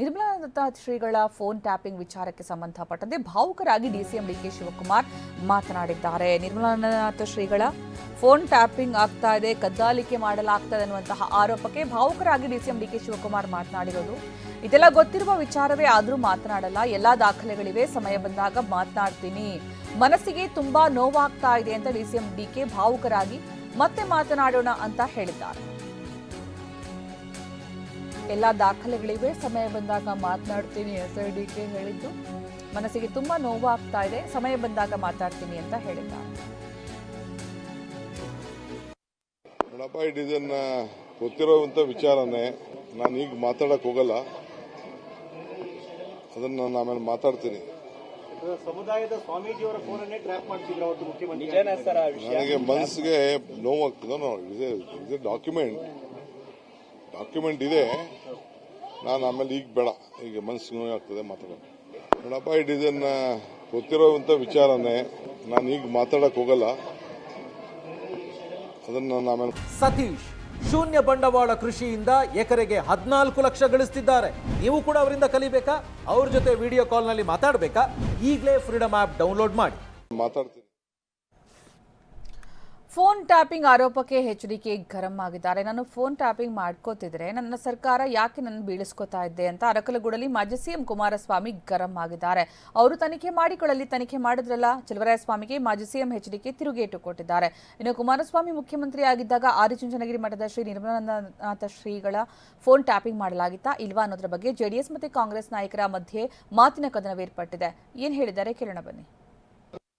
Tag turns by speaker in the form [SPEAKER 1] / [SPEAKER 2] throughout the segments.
[SPEAKER 1] ನಿರ್ಮಲಾನಂದ ಶ್ರೀಗಳ phone tapping ವಿಚಾರಕ್ಕೆ ಸಂಬಂಧಪಟ್ಟಂತೆ ಭಾವುಕರಾಗಿ ಡಿಸಿಎಂ ಡಿಕೆ ಶಿವಕುಮಾರ್ ಮಾತನಾಡಿದ್ದಾರೆ. ನಿರ್ಮಲಾನಂದ ಶ್ರೀಗಳ ಫೋನ್ ಟ್ಯಾಪಿಂಗ್ ಆಗ್ತಾ ಇದೆ, ಕದ್ದಾಲಿಕೆ ಮಾಡಲಾಗ್ತದೆ ಅನ್ನುವಂತಹ ಆರೋಪಕ್ಕೆ ಭಾವುಕರಾಗಿ ಡಿಸಿಎಂ ಡಿಕೆ ಶಿವಕುಮಾರ್ ಮಾತನಾಡಿರೋದು. ಇದೆಲ್ಲ ಗೊತ್ತಿರುವ ವಿಚಾರವೇ ಆದರೂ ಮಾತನಾಡಲ್ಲ, ಎಲ್ಲ ದಾಖಲೆಗಳಿವೆ, ಸಮಯ ಬಂದಾಗ ಮಾತನಾಡ್ತೀನಿ. ಮನಸ್ಸಿಗೆ ತುಂಬಾ ನೋವಾಗ್ತಾ ಇದೆ ಅಂತ ಡಿಸಿಎಂ ಡಿಕೆ ಭಾವುಕರಾಗಿ ಮತ್ತೆ ಮಾತನಾಡೋಣ ಅಂತ ಹೇಳಿದ್ದಾರೆ. ಎಲ್ಲ ದಾಖಲೆಗಳಿವೆ. ಸಮಯ ಬಂದಾಗ ಮಾತನಾಡ್ತೀನಿ ಎಸ್ ಐ ಡಿ ಕೆ ಹೇಳಿದ್ದು. ಮನಸ್ಸಿಗೆ ತುಂಬ ನೋವಾಗ್ತಾ ಆಗ್ತಾ ಇದೆ. ಸಮಯ ಬಂದಾಗ ಮಾತಾಡ್ತೀನಿ ಅಂತ ಹೇಳಿದ್ದ.
[SPEAKER 2] ನೋಡಪ್ಪ ಇಟ್ ಇದನ್ನ ಗೊತ್ತಿರೋವಂಥ ವಿಚಾರನೇ. ನಾನು ಈಗ ಮಾತಾಡಕ್ ಹೋಗಲ್ಲ. ಅದನ್ನ ನಾನು ಆಮೇಲೆ ಮಾತಾಡ್ತೀನಿ.
[SPEAKER 3] ಸಮುದಾಯದ ಸ್ವಾಮೀಜಿಯವರ ಫೋನನ್ನೇ ಟ್ರ್ಯಾಪ್ ಮಾಡ್ತಿದ್ರು ಅವತ್ತು ಮುಖ್ಯಮಂತ್ರಿ.
[SPEAKER 2] ನನಗೆ ಮನಸ್ಸಿಗೆ ನೋವಾಗ್ತದೆ. ಡಾಕ್ಯುಮೆಂಟ್ ಡಾಕ್ಯುಮೆಂಟ್ ಇದೆ. ನಾನು ಆಮೇಲೆ ಈಗ ಬೇಡ. ಈಗ ಮನಸ್ಸಿಗೆ ನೋವಾಗ್ತದೆ ಮಾತಾಡೋದು ನೋಡಪ್ಪ ಇಟ್ ಗೊತ್ತಿರೋವಂಥ ವಿಚಾರನೇ. ನಾನು ಈಗ ಮಾತಾಡಕ್ ಹೋಗಲ್ಲ. ಅದನ್ನ ನಾನು ಆಮೇಲೆ
[SPEAKER 4] ಸತೀಶ್ ಶೂನ್ಯ ಬಂಡವಾಳ ಕೃಷಿಯಿಂದ ಎಕರೆಗೆ ಹದಿನಾಲ್ಕು ಲಕ್ಷ ಗಳಿಸ್ತಿದ್ದಾರೆ. ನೀವು ಕೂಡ ಅವರಿಂದ ಕಲಿಬೇಕಾ? ಅವ್ರ ಜೊತೆ ವಿಡಿಯೋ ಕಾಲ್ನಲ್ಲಿ ಮಾತಾಡಬೇಕಾ? ಈಗಲೇ ಫ್ರೀಡಮ್ ಆ್ಯಪ್ ಡೌನ್ಲೋಡ್ ಮಾಡಿ.
[SPEAKER 2] ಮಾತಾಡ್ತೀನಿ.
[SPEAKER 1] ಫೋನ್ ಟ್ಯಾಪಿಂಗ್ ಆರೋಪಕ್ಕೆ ಎಚ್ಡಿಕೆ ಗರಂ ಆಗಿದ್ದಾರೆ. ನಾನು ಫೋನ್ ಟ್ಯಾಪಿಂಗ್ ಮಾಡ್ಕೋತಿದ್ರೆ ನನ್ನ ಸರ್ಕಾರ ಯಾಕೆ ನನ್ನ ಬೀಳಿಸ್ಕೋತಾ ಇದ್ದೆ ಅಂತ ಅರಕಲಗೂಡಲ್ಲಿ ಮಾಜಿ ಸಿಎಂ ಕುಮಾರಸ್ವಾಮಿ ಗರಂ ಆಗಿದ್ದಾರೆ. ಅವರು ತನಿಖೆ ಮಾಡಿಕೊಳ್ಳಲಿ, ತನಿಖೆ ಮಾಡಿದ್ರಲ್ಲ? ಸ್ವಾಮಿಗೆ ಮಾಜಿ ಸಿಎಂ ಎಚ್ಡಿಕೆ ತಿರುಗೇಟು ಕೊಟ್ಟಿದ್ದಾರೆ. ಇನ್ನು ಕುಮಾರಸ್ವಾಮಿ ಮುಖ್ಯಮಂತ್ರಿ ಆಗಿದ್ದಾಗ ಆದಿಚುಂಚನಗಿರಿ ಮಠದ ಶ್ರೀ ನಿರ್ಮಲಾನಂದನಾಥ ಶ್ರೀಗಳ ಫೋನ್ ಟ್ಯಾಪಿಂಗ್ ಮಾಡಲಾಗಿತ್ತಾ? ಇಲ್ವಾ ಅನ್ನೋದ್ರ ಬಗ್ಗೆ ಜೆಡಿಎಸ್ ಮತ್ತು ಕಾಂಗ್ರೆಸ್ ನಾಯಕರ ಮಧ್ಯೆ ಮಾತಿನ ಕದನವೇರ್ಪಟ್ಟಿದೆ. ಏನು ಹೇಳಿದ್ದಾರೆ? ಕೇಳೋಣ ಬನ್ನಿ.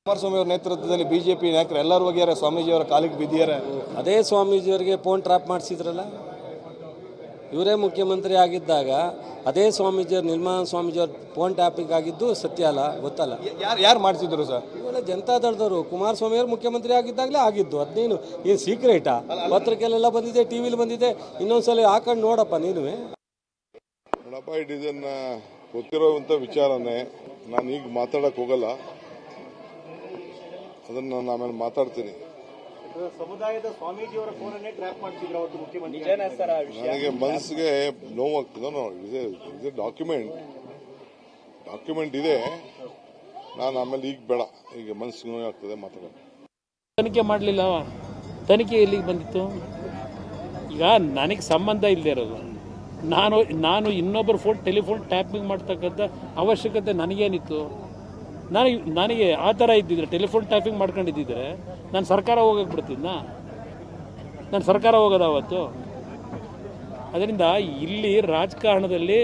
[SPEAKER 5] ಕುಮಾರಸ್ವಾಮಿ ಅವರ ನೇತೃತ್ವದಲ್ಲಿ ಬಿಜೆಪಿ ನಾಯಕರು ಎಲ್ಲರೂ ಹೋಗ್ಯಾರ ಸ್ವಾಮೀಜಿಯವರ ಕಾಲಿಗೆ ಬಿದ್ದಿದ್ದಾರೆ.
[SPEAKER 6] ಅದೇ ಸ್ವಾಮೀಜಿಯವರಿಗೆ ಫೋನ್ ಟ್ರಾಪ್ ಮಾಡಿಸಿದ್ರಲ್ಲ? ಇವರೇ ಮುಖ್ಯಮಂತ್ರಿ ಆಗಿದ್ದಾಗ ಅದೇ ಸ್ವಾಮೀಜಿಯವ್ರು ನಿರ್ಮಾನ ಸ್ವಾಮೀಜಿಯವ್ರ ಫೋನ್ ಟ್ಯಾಪಿಂಗ್ ಆಗಿದ್ದು ಸತ್ಯ ಅಲ್ಲ ಗೊತ್ತಲ್ಲ?
[SPEAKER 5] ಯಾರು ಯಾರು ಮಾಡಿಸಿದ್ರು ಸರ್?
[SPEAKER 6] ಇವೆಲ್ಲ ಜನತಾದಳದವರು ಕುಮಾರಸ್ವಾಮಿ ಅವರು ಮುಖ್ಯಮಂತ್ರಿ ಆಗಿದ್ದಾಗಲೇ ಆಗಿದ್ದು. ಅದೇನು ಏನು ಸೀಕ್ರೆಟಾ ಪತ್ರಿಕೆಯಲ್ಲೆಲ್ಲ ಬಂದಿದೆ ಟಿ ವಿಲಿ ಬಂದಿದೆ. ಇನ್ನೊಂದ್ಸಲ ಹಾಕೊಂಡು ನೋಡಪ್ಪ ನೀನುವೆ.
[SPEAKER 2] ನೋಡಪ್ಪ ಇಟ್ ಇದನ್ನ ಗೊತ್ತಿರೋವಂಥ ವಿಚಾರನೇ ನಾನು ಈಗ ಮಾತಾಡಕ್ ಹೋಗಲ್ಲ. ಅದನ್ನ ನಾನು ಆಮೇಲೆ ಮಾತಾಡ್ತೀನಿ.
[SPEAKER 3] ಸಮುದಾಯದ ಸ್ವಾಮೀಜಿಯವರ ಫೋನನ್ನೇ ಟ್ರ್ಯಾಪ್ ಮಾಡ್ತಿದ್ರು ಅವತ್ತು ಮುಖ್ಯಮಂತ್ರಿ
[SPEAKER 2] ನನಗೆ ಮನಸ್ಸಿಗೆ ನೋವಾಗ್ತದೆ ಇದೆ ಡಾಕ್ಯುಮೆಂಟ್ ಡಾಕ್ಯುಮೆಂಟ್ ಇದೆ. ನಾನು ಆಮೇಲೆ ಈಗ ಬೇಡ. ಈಗ ಮನಸ್ಸಿಗೆ ನೋವಾಗ್ತದೆ ಮಾತಾಡೋದು
[SPEAKER 7] ತನಿಖೆ ಮಾಡಲಿಲ್ಲ ತನಿಖೆ ಎಲ್ಲಿಗೆ ಬಂದಿತ್ತು? ಈಗ ನನಗೆ ಸಂಬಂಧ ಇಲ್ಲದೆ ಇರೋದು. ನಾನು ನಾನು ಇನ್ನೊಬ್ಬರ ಫೋನ್ ಟೆಲಿಫೋನ್ ಟ್ಯಾಪಿಂಗ್ ಮಾಡ್ತಕ್ಕಂಥ ಅವಶ್ಯಕತೆ ನನಗೇನಿತ್ತು? ನನಗೆ ನನಗೆ ಆ ಥರ ಇದ್ದಿದ್ರೆ ಟೆಲಿಫೋನ್ ಟ್ಯಾಪಿಂಗ್ ಮಾಡ್ಕೊಂಡಿದ್ದಿದ್ರೆ ನಾನು ಸರ್ಕಾರ ಹೋಗಕ್ಕೆ ಬಿಡ್ತಿದ್ನಾ? ನಾನು ಸರ್ಕಾರ ಹೋಗೋದು ಅವತ್ತು? ಅದರಿಂದ ಇಲ್ಲಿ ರಾಜಕಾರಣದಲ್ಲಿ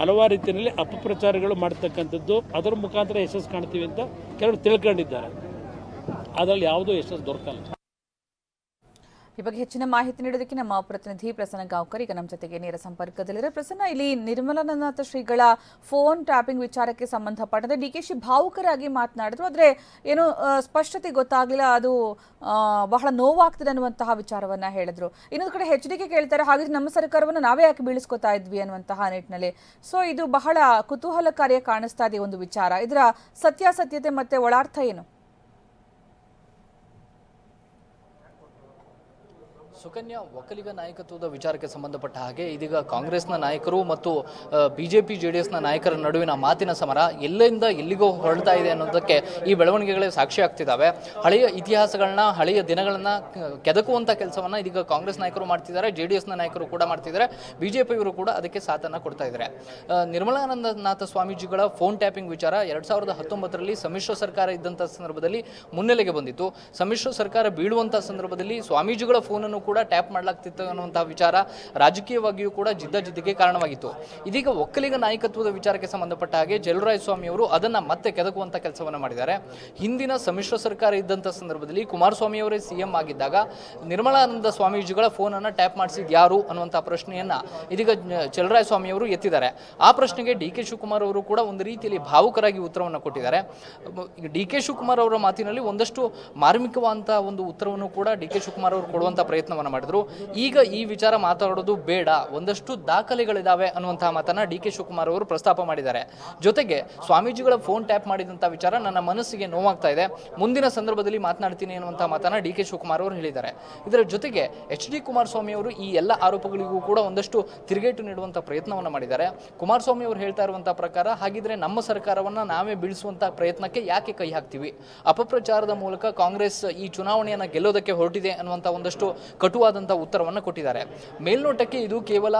[SPEAKER 7] ಹಲವಾರು ರೀತಿಯಲ್ಲಿ ಅಪಪ್ರಚಾರಗಳು ಮಾಡ್ತಕ್ಕಂಥದ್ದು, ಅದರ ಮುಖಾಂತರ ಯಶಸ್ಸು ಕಾಣ್ತೀವಿ ಅಂತ ಕೆಲವರು ತಿಳ್ಕೊಂಡಿದ್ದಾರೆ. ಅದರಲ್ಲಿ ಯಾವುದೂ ಯಶಸ್ಸು ದೊರಕಲ್ಲ.
[SPEAKER 1] ಈ ಬಗ್ಗೆ ಹೆಚ್ಚಿನ ಮಾಹಿತಿ ನೀಡೋದಕ್ಕೆ ನಮ್ಮ ಪ್ರತಿನಿಧಿ ಪ್ರಸನ್ನ ಗಾಂವ್ಕರ್ ಈಗ ನಮ್ಮ ಜೊತೆಗೆ ನೇರ ಸಂಪರ್ಕದಲ್ಲಿರೋ ಪ್ರಸನ್ನ, ಇಲ್ಲಿ ನಿರ್ಮಲಾನಂದನಾಥ ಶ್ರೀಗಳ ಫೋನ್ ಟ್ಯಾಪಿಂಗ್ ವಿಚಾರಕ್ಕೆ ಸಂಬಂಧಪಟ್ಟಂತೆ ಡಿ ಕೆ ಶಿ ಭಾವುಕರಾಗಿ ಮಾತನಾಡಿದ್ರು. ಆದರೆ ಏನು ಸ್ಪಷ್ಟತೆ ಗೊತ್ತಾಗಲಿಲ್ಲ. ಅದು ಬಹಳ ನೋವಾಗ್ತದೆ ಅನ್ನುವಂತಹ ವಿಚಾರವನ್ನ ಹೇಳಿದ್ರು. ಇನ್ನೊಂದು ಕಡೆ ಹೆಚ್ ಡಿ ಕೆ ಕೇಳ್ತಾರೆ, ಹಾಗಿದ್ರೆ ನಮ್ಮ ಸರ್ಕಾರವನ್ನು ನಾವೇ ಯಾಕೆ ಬೀಳಿಸ್ಕೊತಾ ಇದ್ವಿ ಅನ್ನುವಂತಹ ನಿಟ್ಟಿನಲ್ಲಿ. ಸೊ ಇದು ಬಹಳ ಕುತೂಹಲಕಾರಿಯ ಕಾಣಿಸ್ತಾ ಇದೆ ಒಂದು ವಿಚಾರ. ಇದರ ಸತ್ಯಾಸತ್ಯತೆ ಮತ್ತೆ ಒಳಾರ್ಥ ಏನು?
[SPEAKER 8] ಸುಕನ್ಯಾ ಒಕ್ಕಲಿಗ ನಾಯಕತ್ವದ ವಿಚಾರಕ್ಕೆ ಸಂಬಂಧಪಟ್ಟ ಹಾಗೆ ಇದೀಗ ಕಾಂಗ್ರೆಸ್ನ ನಾಯಕರು ಮತ್ತು ಬಿಜೆಪಿ ಜೆ ಡಿ ಎಸ್ನ ನಾಯಕರ ನಡುವಿನ ಮಾತಿನ ಸಮರ ಎಲ್ಲಿಂದ ಎಲ್ಲಿಗೋ ಹೊರಡ್ತಾ ಇದೆ ಅನ್ನೋದಕ್ಕೆ ಈ ಬೆಳವಣಿಗೆಗಳೇ ಸಾಕ್ಷಿ ಆಗ್ತಿದ್ದಾವೆ. ಹಳೆಯ ಇತಿಹಾಸಗಳನ್ನ, ಹಳೆಯ ದಿನಗಳನ್ನ ಕೆದಕುವಂಥ ಕೆಲಸವನ್ನ ಇದೀಗ ಕಾಂಗ್ರೆಸ್ ನಾಯಕರು ಮಾಡ್ತಿದ್ದಾರೆ ಜೆ ಡಿ ಎಸ್ನ ನಾಯಕರು ಕೂಡ ಮಾಡ್ತಿದ್ದಾರೆ, ಬಿಜೆಪಿಯವರು ಕೂಡ ಅದಕ್ಕೆ ಸಾಥನ್ನ ಕೊಡ್ತಾ ಇದ್ದಾರೆ. ನಿರ್ಮಲಾನಂದನಾಥ ಸ್ವಾಮೀಜಿಗಳ ಫೋನ್ ಟ್ಯಾಪಿಂಗ್ ವಿಚಾರ ಎರಡ್ ಸಾವಿರದ ಹತ್ತೊಂಬತ್ತರಲ್ಲಿ ಸಮ್ಮಿಶ್ರ ಸರ್ಕಾರ ಇದ್ದಂಥ ಸಂದರ್ಭದಲ್ಲಿ ಮುನ್ನೆಲೆಗೆ ಬಂದಿತ್ತು. ಸಮ್ಮಿಶ್ರ ಸರ್ಕಾರ ಬೀಳುವಂಥ ಸಂದರ್ಭದಲ್ಲಿ ಸ್ವಾಮೀಜಿಗಳ ಫೋನನ್ನು ಕೂಡ ಟ್ಯಾಪ್ ಮಾಡಲಾಗ್ತಿತ್ತು ಅನ್ನುವಂಥ ವಿಚಾರ ರಾಜಕೀಯವಾಗಿಯೂ ಕೂಡ ಜಿದ್ದಾಜಿದ್ದಿಗೆ ಕಾರಣವಾಗಿತ್ತು. ಇದೀಗ ಒಕ್ಕಲಿಗ ನಾಯಕತ್ವದ ವಿಚಾರಕ್ಕೆ ಸಂಬಂಧಪಟ್ಟ ಹಾಗೆ ಸ್ವಾಮಿ ಅವರು ಅದನ್ನ ಮತ್ತೆ ಕೆದಕುವಂತ ಕೆಲಸವನ್ನ ಮಾಡಿದ್ದಾರೆ. ಹಿಂದಿನ ಸಮ್ಮಿಶ್ರ ಸರ್ಕಾರ ಇದ್ದಂಥ ಸಂದರ್ಭದಲ್ಲಿ ಕುಮಾರಸ್ವಾಮಿ ಅವರೇ ಸಿಎಂ ಆಗಿದ್ದಾಗ ನಿರ್ಮಲಾನಂದ ಸ್ವಾಮೀಜಿಗಳ ಫೋನನ್ನು ಟ್ಯಾಪ್ ಮಾಡಿಸಿದ ಯಾರು ಅನ್ನುವಂಥ ಪ್ರಶ್ನೆಯನ್ನ ಇದೀಗ ಸ್ವಾಮಿ ಅವರು ಎತ್ತಿದ್ದಾರೆ. ಆ ಪ್ರಶ್ನೆಗೆ ಡಿ ಕೆ ಶಿವಕುಮಾರ್ ಅವರು ಕೂಡ ಒಂದು ರೀತಿಯಲ್ಲಿ ಭಾವುಕರಾಗಿ ಉತ್ತರವನ್ನು ಕೊಟ್ಟಿದ್ದಾರೆ. ಡಿ ಕೆ ಶಿವಕುಮಾರ್ ಅವರ ಮಾತಿನಲ್ಲಿ ಒಂದಷ್ಟು ಮಾರ್ಮಿಕವಾದಂಥ ಒಂದು ಉತ್ತರವನ್ನು ಕೂಡ ಡಿ ಕೆ ಶಿವಕುಮಾರ್ ಅವರು ಕೊಡುವಂಥ ಪ್ರಯತ್ನವನ್ನು ಪ್ರಯತ್ನವನ್ನು ಮಾಡಿದ್ರು. ಈಗ ಈ ವಿಚಾರ ಮಾತಾಡೋದು ಬೇಡ, ಒಂದಷ್ಟು ದಾಖಲೆಗಳಿದ್ದಾವೆ ಅನ್ನುವಂತಹ ಮಾತನ್ನ ಡಿ ಕೆ ಶಿವಕುಮಾರ್ ಅವರು ಪ್ರಸ್ತಾಪ ಮಾಡಿದ್ದಾರೆ. ಜೊತೆಗೆ ಸ್ವಾಮೀಜಿಗಳ ಫೋನ್ ಟ್ಯಾಪ್ ಮಾಡಿದಂತಹ ವಿಚಾರ ನನ್ನ ಮನಸ್ಸಿಗೆ ನೋವಾಗ್ತಾ ಇದೆ. ಮುಂದಿನ ಸಂದರ್ಭದಲ್ಲಿ ಮಾತನಾಡ್ತೀನಿ ಅನ್ನುವಂಥ ಮಾತನ್ನ ಡಿ ಕೆ ಶಿವಕುಮಾರ್ ಅವರು ಹೇಳಿದ್ದಾರೆ. ಇದರ ಜೊತೆಗೆ ಎಚ್ ಡಿ ಕುಮಾರಸ್ವಾಮಿ ಅವರು ಈ ಎಲ್ಲ ಆರೋಪಗಳಿಗೂ ಕೂಡ ಒಂದಷ್ಟು ತಿರುಗೇಟು ನೀಡುವಂಥ ಪ್ರಯತ್ನವನ್ನು ಮಾಡಿದ್ದಾರೆ. ಕುಮಾರಸ್ವಾಮಿ ಅವರು ಹೇಳ್ತಾ ಇರುವಂತಹ ಪ್ರಕಾರ ಹಾಗಿದ್ರೆ ನಮ್ಮ ಸರ್ಕಾರವನ್ನ ನಾವೇ ಬೀಳಿಸುವಂತಹ ಪ್ರಯತ್ನಕ್ಕೆ ಯಾಕೆ ಕೈ ಹಾಕ್ತೀವಿ? ಅಪಪ್ರಚಾರದ ಮೂಲಕ ಕಾಂಗ್ರೆಸ್ ಈ ಚುನಾವಣೆಯನ್ನ ಗೆಲ್ಲೋದಕ್ಕೆ ಹೊರಟಿದೆ ಅನ್ನುವಂಥ ಒಂದಷ್ಟು ಕಟುವಾದಂಥ ಉತ್ತರವನ್ನು ಕೊಟ್ಟಿದ್ದಾರೆ. ಮೇಲ್ನೋಟಕ್ಕೆ ಇದು ಕೇವಲ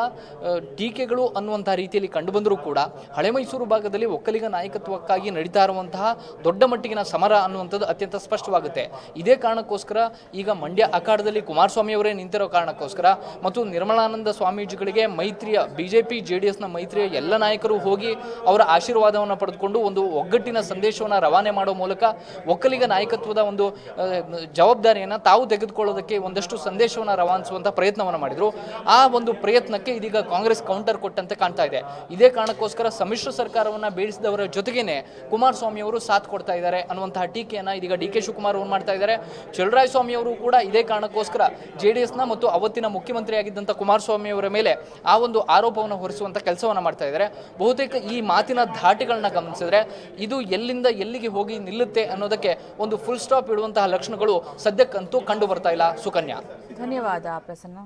[SPEAKER 8] ಟೀಕೆಗಳು ಅನ್ನುವಂಥ ರೀತಿಯಲ್ಲಿ ಕಂಡುಬಂದರೂ ಕೂಡ ಹಳೆ ಮೈಸೂರು ಭಾಗದಲ್ಲಿ ಒಕ್ಕಲಿಗ ನಾಯಕತ್ವಕ್ಕಾಗಿ ನಡೀತಾ ಇರುವಂತಹ ದೊಡ್ಡ ಮಟ್ಟಿಗಿನ ಸಮರ ಅನ್ನುವಂಥದ್ದು ಅತ್ಯಂತ ಸ್ಪಷ್ಟವಾಗುತ್ತೆ. ಇದೇ ಕಾರಣಕ್ಕೋಸ್ಕರ ಈಗ ಮಂಡ್ಯ ಅಖಾಡದಲ್ಲಿ ಕುಮಾರಸ್ವಾಮಿ ಅವರೇ ನಿಂತಿರೋ ಕಾರಣಕ್ಕೋಸ್ಕರ ಮತ್ತು ನಿರ್ಮಲಾನಂದ ಸ್ವಾಮೀಜಿಗಳಿಗೆ ಮೈತ್ರಿಯ, ಬಿಜೆಪಿ ಜೆ ಡಿ ಎಸ್ನ ಮೈತ್ರಿಯ ಎಲ್ಲ ನಾಯಕರು ಹೋಗಿ ಅವರ ಆಶೀರ್ವಾದವನ್ನು ಪಡೆದುಕೊಂಡು ಒಂದು ಒಗ್ಗಟ್ಟಿನ ಸಂದೇಶವನ್ನು ರವಾನೆ ಮಾಡೋ ಮೂಲಕ ಒಕ್ಕಲಿಗ ನಾಯಕತ್ವದ ಒಂದು ಜವಾಬ್ದಾರಿಯನ್ನು ತಾವು ತೆಗೆದುಕೊಳ್ಳೋದಕ್ಕೆ ಒಂದಷ್ಟು ಸಂದೇಶವನ್ನು ರವಾನಿಸುವಂಥ ಪ್ರಯತ್ನವನ್ನು ಮಾಡಿದರು. ಆ ಒಂದು ಪ್ರಯತ್ನಕ್ಕೆ ಇದೀಗ ಕಾಂಗ್ರೆಸ್ ಕೌಂಟರ್ ಕೊಟ್ಟಂತೆ ಕಾಣ್ತಾ ಇದೆ. ಇದೇ ಕಾರಣಕ್ಕೋಸ್ಕರ ಸಮ್ಮಿಶ್ರ ಸರ್ಕಾರವನ್ನು ಬೀಳಿಸಿದವರ ಜೊತೆಗೇನೆ ಕುಮಾರಸ್ವಾಮಿ ಅವರು ಸಾಥ್ ಕೊಡ್ತಾ ಇದ್ದಾರೆ ಅನ್ನುವಂತಹ ಟೀಕೆಯನ್ನು ಇದೀಗ ಡಿ ಕೆ ಶಿವಕುಮಾರ್ ಅವರು ಮಾಡ್ತಾ ಇದ್ದಾರೆ. ಚಲರಾಯ ಸ್ವಾಮಿ ಅವರು ಕೂಡ ಇದೇ ಕಾರಣಕ್ಕೋಸ್ಕರ ಜೆ ಡಿ ಎಸ್ನ ಮತ್ತು ಅವತ್ತಿನ ಮುಖ್ಯಮಂತ್ರಿಯಾಗಿದ್ದಂಥ ಕುಮಾರಸ್ವಾಮಿ ಅವರ ಮೇಲೆ ಆ ಒಂದು ಆರೋಪವನ್ನು ಹೊರಿಸುವಂಥ ಕೆಲಸವನ್ನು ಮಾಡ್ತಾ ಇದ್ದಾರೆ. ಬಹುತೇಕ ಈ ಮಾತಿನ ಧಾಟಿಗಳನ್ನ ಗಮನಿಸಿದ್ರೆ ಇದು ಎಲ್ಲಿಂದ ಎಲ್ಲಿಗೆ ಹೋಗಿ ನಿಲ್ಲುತ್ತೆ ಅನ್ನೋದಕ್ಕೆ ಒಂದು ಫುಲ್ ಸ್ಟಾಪ್ ಇಡುವಂತಹ ಲಕ್ಷಣಗಳು ಸದ್ಯಕ್ಕಂತೂ ಕಂಡು ಬರ್ತಾ ಇಲ್ಲ. ಸುಕನ್ಯಾ.
[SPEAKER 1] ಧನ್ಯವಾದ ಪ್ರಸನ್ನ